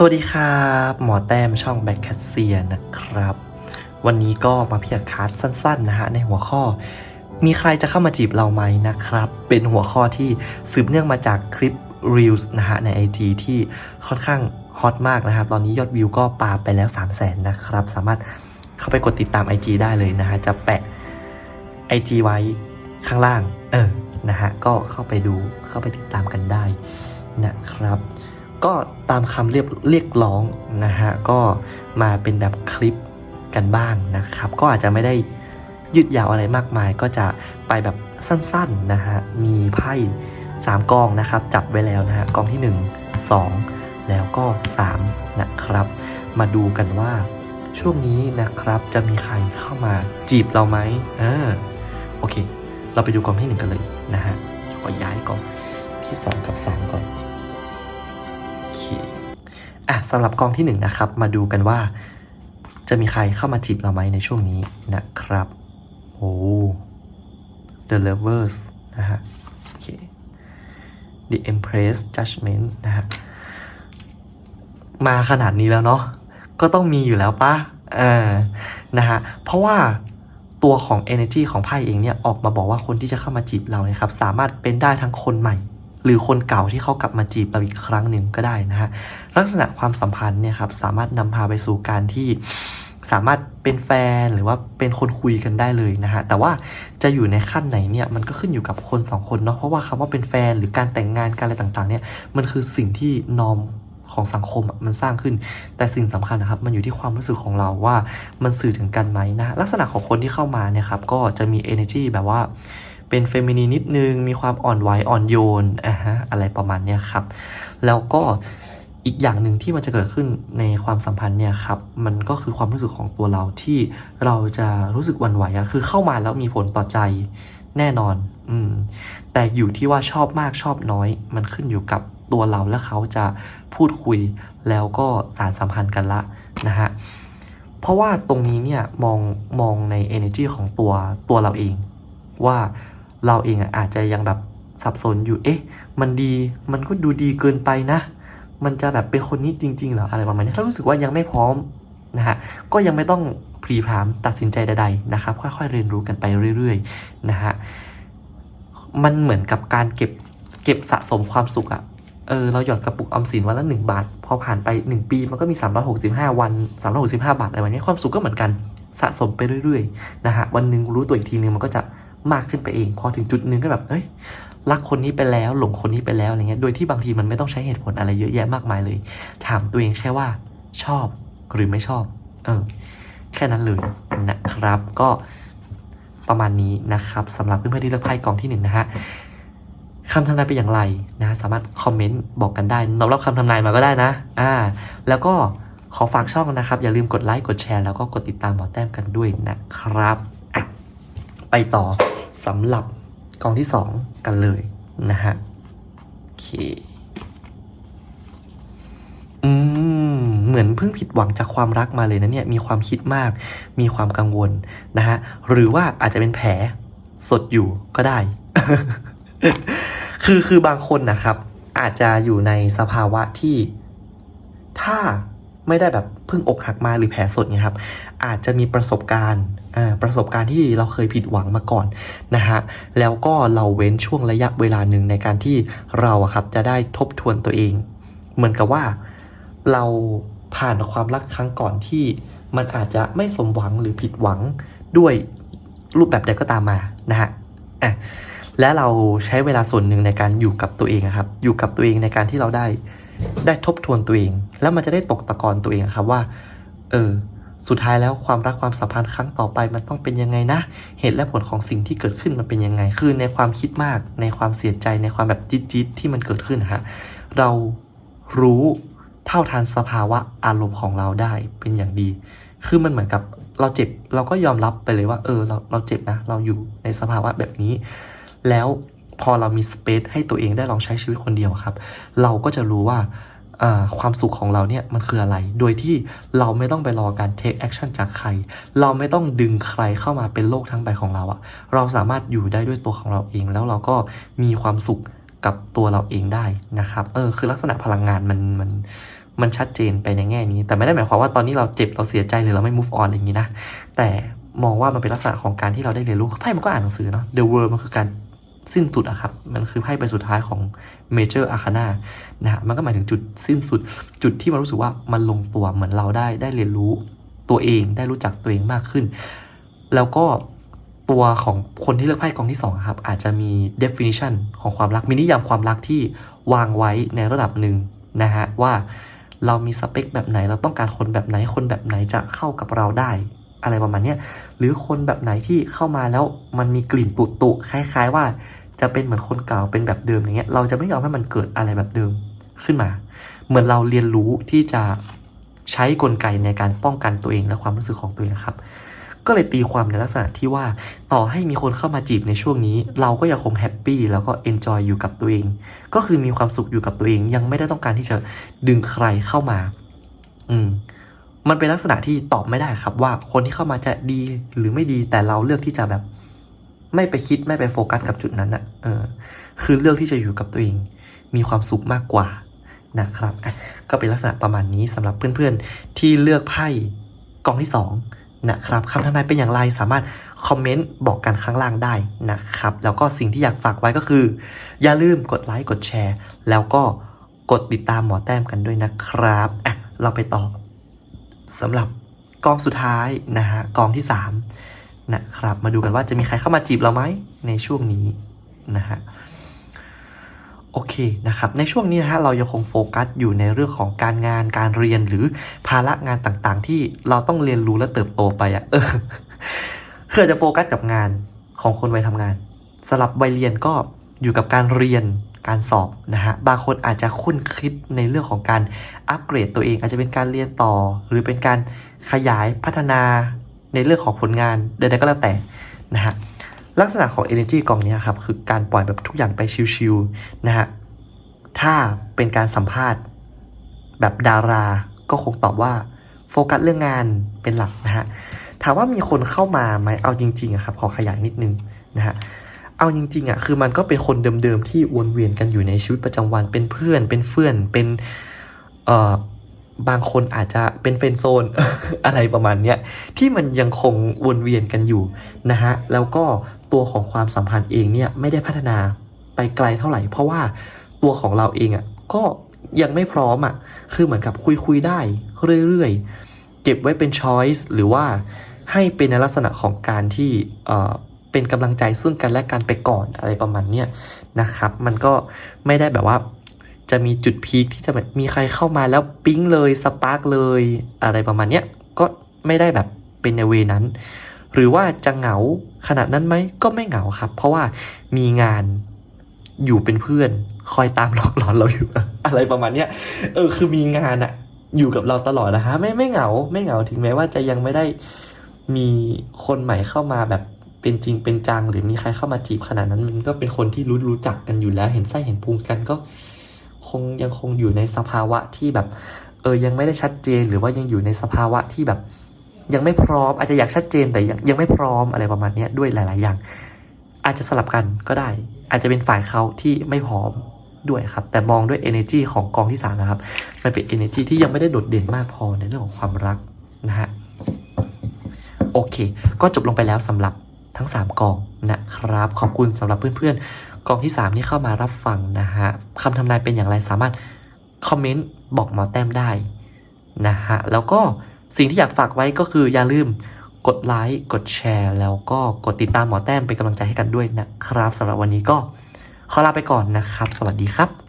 สวัสดีครับ หมอแต้มช่องแบ็คแคสเซียนะครับ วันนี้ก็มาพิจารณาสั้นๆนะฮะในหัวข้อ มีใครจะเข้ามาจีบเราไหมนะครับ เป็นหัวข้อที่สืบเนื่องมาจากคลิป Reels นะฮะใน IG ที่ค่อนข้างฮอตมากนะครับ ตอนนี้ยอดวิวก็ปาไปแล้ว 3 0 0แสนนะครับ สามารถเข้าไปกดติดตาม IG ได้เลยนะฮะ จะแปะ IG ไว้ข้างล่าง เออ นะฮะ ก็เข้าไปดูเข้าไปติดตามกันได้นะครับ ก็ตามคำเรียกเรียกร้องนะฮะก็มาเป็นแบบคลิปกันบ้างนะครับ ก็อาจจะไม่ได้ยืดยาวอะไรมากมาย ก็จะไปแบบสั้นๆนะฮะมีไพ่3กองนะครับ จับไว้แล้วนะฮะกองที่ 1 2 แล้วก็ 3 นะครับ มาดูกันว่าช่วงนี้นะครับจะมีใครเข้ามาจีบเราไหมเออโอเค เราไปดูกองที่ 1 กันเลยนะฮะขอย้ายกองที่ 2 กับ 3 ก่อน เคอะสำหรับกองที่หนึ่งนะครับ มาดูกันว่า จะมีใครเข้ามาจีบเราไหมในช่วงนี้นะครับโอ้ The Lovers นะฮะโอเค The Empress Judgment นะฮะมาขนาดนี้แล้วเนาะก็ต้องมีอยู่แล้วปะเออนะฮะเพราะว่าตัวของ energy ของไพ่เองเนี่ย ออกมาบอกว่าคนที่จะเข้ามาจีบเราเนี่ยครับ สามารถเป็นได้ทั้งคนใหม่ หรือคนเก่าที่เขากลับมาจีบเราอีกครั้งหนึ่งก็ได้นะฮะลักษณะความสัมพันธ์เนี่ยครับสามารถนำพาไปสู่การที่สามารถเป็นแฟนหรือว่าเป็นคนคุยกันได้เลยนะฮะแต่ว่าจะอยู่ในขั้นไหนเนี่ยมันก็ขึ้นอยู่กับคนสองคนเนาะเพราะว่าคำว่าเป็นแฟนหรือการแต่งงานการอะไรต่างๆเนี่ยมันคือสิ่งที่นอมของสังคมมันสร้างขึ้น แต่สิ่งสำคัญนะครับ มันอยู่ที่ความรู้สึกของเราว่ามันสื่อถึงกันไหมนะ ลักษณะของคนที่เข้ามาเนี่ยครับ ก็จะมี energy แบบว่า เป็นเฟมินีนิดนึง มีความอ่อนไหวอ่อนโยนอะฮะอะไรประมาณเนี้ยครับ แล้วก็อีกอย่างหนึ่งที่มันจะเกิดขึ้นในความสัมพันธ์เนี่ยครับ มันก็คือความรู้สึกของตัวเราที่เราจะรู้สึกหวั่นไหวอะคือเข้ามาแล้วมีผลต่อใจแน่นอน อืม แต่อยู่ที่ว่าชอบมากชอบน้อย มันขึ้นอยู่กับตัวเราและเขาจะพูดคุยแล้วก็สารสัมพันธ์กันละนะฮะ เพราะว่าตรงนี้เนี่ยมองมองใน energy ของตัวตัวเราเอง ว่า เราเองอาจจะยังแบบสับสนอยู่เอ๊ะ มันดีมันก็ดูดีเกินไปนะ มันจะแบบเป็นคนนี้จริงๆหรออะไรประมาณนี้ถ้ารู้สึกว่ายังไม่พร้อมนะฮะก็ยังไม่ต้องพรีพรามตัดสินใจใดๆนะครับ ค่อยๆเรียนรู้กันไปเรื่อยๆนะฮะมันเหมือนกับการเก็บเก็บสะสมความสุขอะเออเราหยอดกระปุกออมสินวันละหนึ่งบาท พอผ่านไป 1 ปีมันก็มี 365 วัน 365 บาทอะไรแบบนี้ความสุขก็เหมือนกันสะสมไปเรื่อยๆนะฮะวันหนึ่งรู้ตัวอีกทีนึงมันก็จะ มากขึ้นไปเอง พอถึงจุดหนึงก็แบบเอ้ยรักคนนี้ไปแล้ว หลงคนนี้ไปแล้วอะไรเงี้ย โดยที่บางทีมันไม่ต้องใช้เหตุผลอะไรเยอะแยะมากมายเลย ถามตัวเองแค่ว่าชอบหรือไม่ชอบ เออ แค่นั้นเลยนะครับ ก็ประมาณนี้นะครับสำหรับเพื่อนๆที่เลือกไพ่กองที่หนึ่งนะฮะคำทำนายเป็นอย่างไรนะ สามารถคอมเมนต์บอกกันได้นอกรับคำทำนายมาก็ได้นะ อ่า แล้วก็ขอฝากช่องนะครับ อย่าลืมกดไลค์กดแชร์แล้วก็กดติดตามหมอแต้มกันด้วยนะครับ ไปต่อ สำหรับกองที่ 2 กันเลยนะฮะโอเคอืมเหมือนเพิ่งผิดหวังจากความรักมาเลยนะเนี่ยมีความคิดมาก มีความกังวลนะฮะหรือว่าอาจจะเป็นแผลสดอยู่ก็ได้ คือคือบางคนนะครับ อาจจะอยู่ในสภาวะที่ถ้า ไม่ได้แบบเพิ่งอกหักมาหรือแผลสดเนี่ยครับ อาจจะมีประสบการณ์ประสบการณ์ที่เราเคยผิดหวังมาก่อนนะฮะแล้วก็เราเว้นช่วงระยะเวลาหนึ่งในการที่เราครับจะได้ทบทวนตัวเอง เหมือนกับว่าเราผ่านความรักครั้งก่อนที่มันอาจจะไม่สมหวังหรือผิดหวังด้วยรูปแบบใดก็ตามมานะฮะและเราใช้เวลาส่วนหนึ่งในการอยู่กับตัวเองครับ อยู่กับตัวเองในการที่เราได้ ได้ทบทวนตัวเอง แล้วมันจะได้ตกตะกอนตัวเองครับว่า เออ สุดท้ายแล้วความรักความสัมพันธ์ครั้งต่อไปมันต้องเป็นยังไงนะ เหตุและผลของสิ่งที่เกิดขึ้นมันเป็นยังไง คือในความคิดมาก ในความเสียใจ ในความแบบจิ๊ดจิที่มันเกิดขึ้นฮะ เรารู้เท่าทันสภาวะอารมณ์ของเราได้เป็นอย่างดี คือมันเหมือนกับเราเจ็บเราก็ยอมรับไปเลยว่า เออ เราเราเจ็บนะ เราอยู่ในสภาวะแบบนี้ แล้ว พอเรามีสเปซให้ตัวเองได้ลองใช้ชีวิตคนเดียวครับ เราก็จะรู้ว่าความสุขของเราเนี่ยมันคืออะไร โดยที่เราไม่ต้องไปรอการ take action จากใคร เราไม่ต้องดึงใครเข้ามาเป็นโลกทั้งใบของเราอะเราสามารถอยู่ได้ด้วยตัวของเราเอง แล้วเราก็มีความสุขกับตัวเราเองได้นะครับ เออ คือลักษณะพลังงานมันมันมันชัดเจนไปในแง่นี้ แต่ไม่ได้หมายความว่าตอนนี้เราเจ็บเราเสียใจหรือเราไม่ move on อย่างนี้นะ แต่มองว่ามันเป็นลักษณะของการที่เราได้เรียนรู้ไพ่มันก็อ่านหนังสือเนาะ The World มันคือการ สิ้นสุดอะครับ มันคือไพ่ใบสุดท้ายของ Major Arcana นะฮะมันก็หมายถึงจุดสิ้นสุด จุดที่มันรู้สึกว่ามันลงตัวเหมือนเราได้ได้เรียนรู้ตัวเองได้รู้จักตัวเองมากขึ้น แล้วก็ตัวของคนที่เลือกไพ่กองที่สองครับอาจจะมี definition ของความรักมีนิยามความรักที่วางไว้ในระดับหนึ่งนะฮะว่าเรามีสเปคแบบไหนเราต้องการคนแบบไหนคนแบบไหนจะเข้ากับเราได้ อะไรประมาณนี้หรือคนแบบไหนที่เข้ามาแล้วมันมีกลิ่นตุตุคล้าย ๆ ว่าจะเป็นเหมือนคนเก่าเป็นแบบเดิมอย่างเงี้ยเราจะไม่ยอมให้มันเกิดอะไรแบบเดิมขึ้นมา เหมือนเราเรียนรู้ที่จะใช้กลไกในการป้องกันตัวเองและความรู้สึกของตัวเองนะครับ ก็เลยตีความในลักษณะที่ว่าต่อให้มีคนเข้ามาจีบในช่วงนี้ เราก็ยังคงแฮปปี้แล้วก็เอนจอยอยู่กับตัวเอง ก็คือมีความสุขอยู่กับตัวเองยังไม่ได้ต้องการที่จะดึงใครเข้ามา อืม มันเป็นลักษณะที่ตอบไม่ได้ครับว่าคนที่เข้ามาจะดีหรือไม่ดีแต่เราเลือกที่จะแบบ ไม่ไปคิดไม่ไปโฟกัสกับจุดนั้นอะเออ คือเลือกที่จะอยู่กับตัวเอง มีความสุขมากกว่านะครับก็เป็นลักษณะประมาณนี้สำหรับเพื่อนๆ ที่เลือกไพ่กองที่สองนะครับคำทำนายเป็นอย่างไรสามารถคอมเมนต์บอกกันข้างล่างได้นะครับ แล้วก็สิ่งที่อยากฝากไว้ก็คือ อย่าลืมกดไลค์กดแชร์ แล้วก็กดติดตามหมอแต้มกันด้วยนะครับอะเราไปต่อ สำหรับกองสุดท้ายนะฮะกองที่สามนะครับมาดูกันว่าจะมีใครเข้ามาจีบเราไหมในช่วงนี้นะฮะโอเคนะครับในช่วงนี้นะฮะเรายังคงโฟกัสอยู่ในเรื่องของการงานการเรียนหรือภาระงานต่างๆ ที่เราต้องเรียนรู้และเติบโตไปอะ่ะเออคืออจจะโฟกัสกับงานของคนวัยทำงานสำหรับวัยเรียนก็อยู่กับการเรียน การสอบนะฮะบางคนอาจจะคุ้นคิดในเรื่องของการอัปเกรดตัวเอง อาจจะเป็นการเรียนต่อ หรือเป็นการขยายพัฒนาในเรื่องของผลงานใดๆก็แล้วแต่นะฮะลักษณะของ Energy กองนี้ครับคือการปล่อยแบบทุกอย่างไปชิวๆนะฮะถ้าเป็นการสัมภาษณ์แบบดาราก็คงตอบว่าโฟกัสเรื่องงานเป็นหลักนะฮะถามว่ามีคนเข้ามาไหมเอาจริงๆครับขอขยายนิดนึงนะฮะ เอาจริงๆอะคือมันก็เป็นคนเดิมๆที่วนเวียนกันอยู่ในชีวิตประจำวันเป็นเพื่อน เป็นเพื่อนเป็นเอ่อบางคนอาจจะเป็นเฟนโซนอะไรประมาณเนี้ยที่มันยังคงวนเวียนกันอยู่นะฮะแล้วก็ตัวของความสัมพันธ์เองเนี่ยไม่ได้พัฒนาไปไกลเท่าไหร่ เพราะว่าตัวของเราเองอะก็ยังไม่พร้อมอะคือเหมือนกับคุยคุยๆได้เรื่อยๆ เก็บไว้เป็นช้อยส์หรือว่าให้เป็นในลักษณะของการที่ เป็นกำลังใจซึ่งกันและกันไปก่อนอะไรประมาณเนี้ยนะครับ มันก็ไม่ได้แบบว่าจะมีจุดพีคที่จะแบบมีใครเข้ามาแล้วปิ๊งเลยสปาร์กเลยอะไรประมาณเนี้ยก็ไม่ได้แบบเป็นในเวนั้น หรือว่าจะเหงาขนาดนั้นไหมก็ไม่เหงาครับ เพราะว่ามีงานอยู่เป็นเพื่อน คอยตามหลอกหลอนเราอยู่อะไรประมาณเนี้ยเออคือมีงานอะอยู่กับเราตลอดนะฮะไม่ไม่เหงาไม่เหงาถึงแม้ว่าจะยังไม่ได้มีคนใหม่เข้ามาแบบ เป็นจริงเป็นจังหรือมีใครเข้ามาจีบขนาดนั้น มันก็เป็นคนที่รู้รู้จักกันอยู่แล้ว เห็นไส้เห็นพุงกันก็คงยังคงอยู่ในสภาวะที่แบบ เออยังไม่ได้ชัดเจนหรือว่ายังอยู่ในสภาวะที่แบบ ยังไม่พร้อมอาจจะอยากชัดเจนแต่ยังยังไม่พร้อมอะไรประมาณนี้ด้วยหลาย ๆ อย่าง อาจจะสลับกันก็ได้ อาจจะเป็นฝ่ายเขาที่ไม่พร้อมด้วยครับ แต่มองด้วย energy ของกองที่สามนะครับ มันเป็น energy ที่ยังไม่ได้โดดเด่นมากพอในเรื่องของความรักนะฮะโอเค ก็จบลงไปแล้วสำหรับ ทั้ง 3 กองนะครับ ขอบคุณสำหรับเพื่อนๆ กองที่ 3 ที่เข้ามารับฟังนะฮะคำทำนายเป็นอย่างไรสามารถคอมเมนต์บอกหมอแต้มได้นะฮะแล้วก็สิ่งที่อยากฝากไว้ก็คืออย่าลืมกดไลค์กดแชร์แล้วก็กดติดตามหมอแต้มเป็นกำลังใจให้กันด้วยนะครับสำหรับวันนี้ก็ขอลาไปก่อนนะครับ สวัสดีครับ